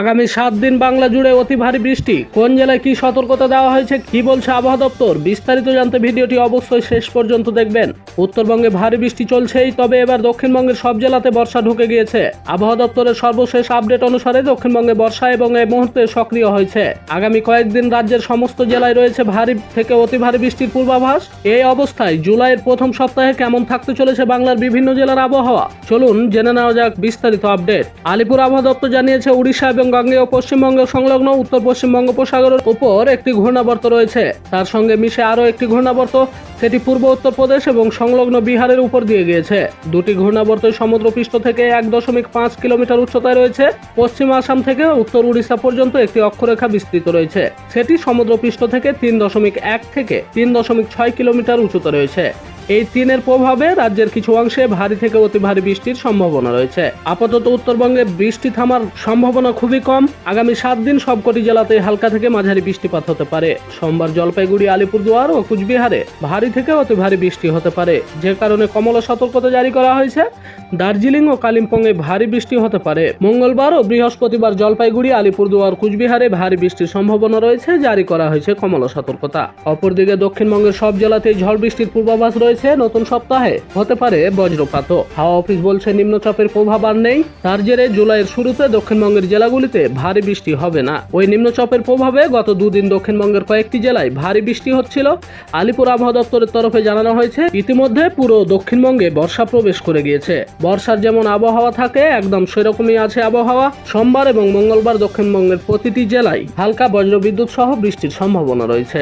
আগামী সাত দিন বাংলা জুড়ে অতি ভারী বৃষ্টি। কোন জেলায় কি সতর্কতা দেওয়া হয়েছে, কি বলছে আবহাওয়া দপ্তর? বিস্তারিত জানতে ভিডিওটি অবশ্যই শেষ পর্যন্ত দেখবেন। উত্তরবঙ্গে ভারী বৃষ্টি চলছেই, তবে এবার দক্ষিণবঙ্গের সব জেলাতে বর্ষা ঢুকে গিয়েছে। আবহাওয়া দপ্তরের সর্বশেষ আপডেট অনুসারে দক্ষিণবঙ্গে বর্ষা এবং এই মুহূর্তে সক্রিয় হয়েছে। আগামী কয়েকদিন রাজ্যের সমস্ত জেলায় রয়েছে ভারী থেকে অতি ভারী বৃষ্টির পূর্বাভাস। এই অবস্থায় জুলাইয়ের প্রথম সপ্তাহে কেমন থাকতে চলেছে বাংলার বিভিন্ন জেলার আবহাওয়া? চলুন জেনে নেওয়া যাক বিস্তারিত আপডেট। আলিপুর আবহাওয়া দপ্তর জানিয়েছে, উড়িষ্যা এবং গাঙ্গেয় পশ্চিমবঙ্গ সংলগ্ন উত্তর পশ্চিম বঙ্গোপসাগরের উপর একটি ঘূর্ণাবর্ত রয়েছে। তার সঙ্গে মিশে আরও একটি ঘূর্ণাবর্ত, সেটি পূর্ব উত্তরপ্রদেশ এবং সংলগ্ন বিহারের উপর দিয়ে গিয়েছে। দুটি ঘূর্ণাবর্ত সমুদ্রপৃষ্ঠ থেকে এক দশমিক পাঁচ কিলোমিটার উচ্চতায় রয়েছে। পশ্চিম আসাম থেকে উত্তর উড়িষ্যা পর্যন্ত একটি অক্ষরেখা বিস্তৃত রয়েছে। সেটি সমুদ্রপৃষ্ঠ থেকে তিন দশমিক এক থেকে তিন দশমিক ছয় কিলোমিটার উচ্চতা রয়েছে। এই তিনের প্রভাবে রাজ্যের কিছু অংশে ভারী থেকে অতি ভারী বৃষ্টির সম্ভাবনা রয়েছে। আপাতত উত্তরবঙ্গে বৃষ্টি থামার সম্ভাবনা খুবই কম। আগামী সাত দিন সবকটি জেলাতে হালকা থেকে মাঝারি বৃষ্টিপাত হতে পারে। সোমবার জলপাইগুড়ি, আলিপুরদুয়ার ও কুচবিহারে ভারী থেকে অতি ভারী বৃষ্টি হতে পারে। যে কারণে কমলা সতর্কতা জারি করা হয়েছে। দার্জিলিং ও কালিম্পংয়ে ভারী বৃষ্টি হতে পারে। মঙ্গলবার ও বৃহস্পতিবার জলপাইগুড়ি, আলিপুরদুয়ার, কুচবিহারে ভারী বৃষ্টির সম্ভাবনা রয়েছে। জারি করা হয়েছে কমলা সতর্কতা। অপরদিকে দক্ষিণবঙ্গের সব জেলাতেই ঝড় বৃষ্টির পূর্বাভাস রয়েছে নতুন সপ্তাহে। হতে পারে বজ্রপাতও হাওয়া অফিস বলছে, নিম্নচাপের প্রভাব আর নেই। তার জেরে জুলাইয়ের শুরুতে দক্ষিণবঙ্গের জেলাগুলিতে ভারী বৃষ্টি হবে না। ওই নিম্নচাপের প্রভাবে গত দুদিন দক্ষিণবঙ্গের কয়েকটি জেলায় ভারী বৃষ্টি হচ্ছিল। আলিপুর আবহাওয়া দপ্তরের তরফে জানানো হয়েছে, ইতিমধ্যে পুরো দক্ষিণবঙ্গে বর্ষা প্রবেশ করে গিয়েছে। বর্ষার যেমন আবহাওয়া থাকে, একদম সেরকমই আছে আবহাওয়া। সোমবার এবং মঙ্গলবার দক্ষিণবঙ্গের প্রতিটি জেলায় হালকা বজ্রবিদ্যুৎ সহ বৃষ্টির সম্ভাবনা রয়েছে।